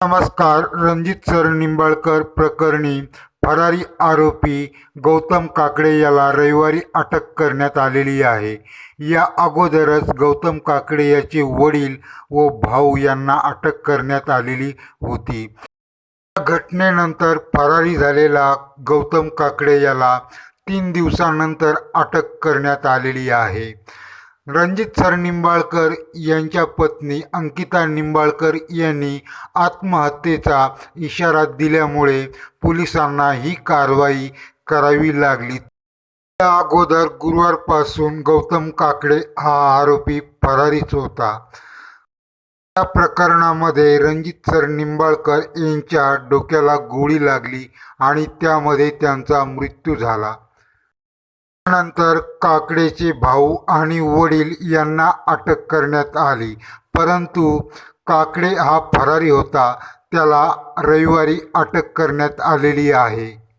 नमस्कार रणजित सर निंबाळकर प्रकरणी फरारी आरोपी गौतम काकडे याला रविवारी अटक करण्यात आलेली आहे. या अगोदरच गौतम काकडे याचे वडील व भाऊ यांना अटक करण्यात आलेली होती. या घटनेनंतर फरारी झालेला गौतम काकडे याला तीन दिवसानंतर अटक करण्यात आलेली आहे. रणजित सर निंबाळकर यांच्या पत्नी अंकिता निंबाळकर यांनी आत्महत्येचा इशारा दिल्यामुळे पोलिसांना ही कारवाई करावी लागली. त्या अगोदर गुरुवारपासून गौतम काकडे हा आरोपी फरारीच होता. या प्रकरणामध्ये रणजित सर निंबाळकर यांच्या डोक्याला गोळी लागली आणि त्यामध्ये त्यांचा मृत्यू झाला. त्यानंतर काकडेचे भाऊ आणि वडील यांना अटक करण्यात आली. परंतु काकडे हा फरारी होता. त्याला रविवारी अटक करण्यात आलेली आहे.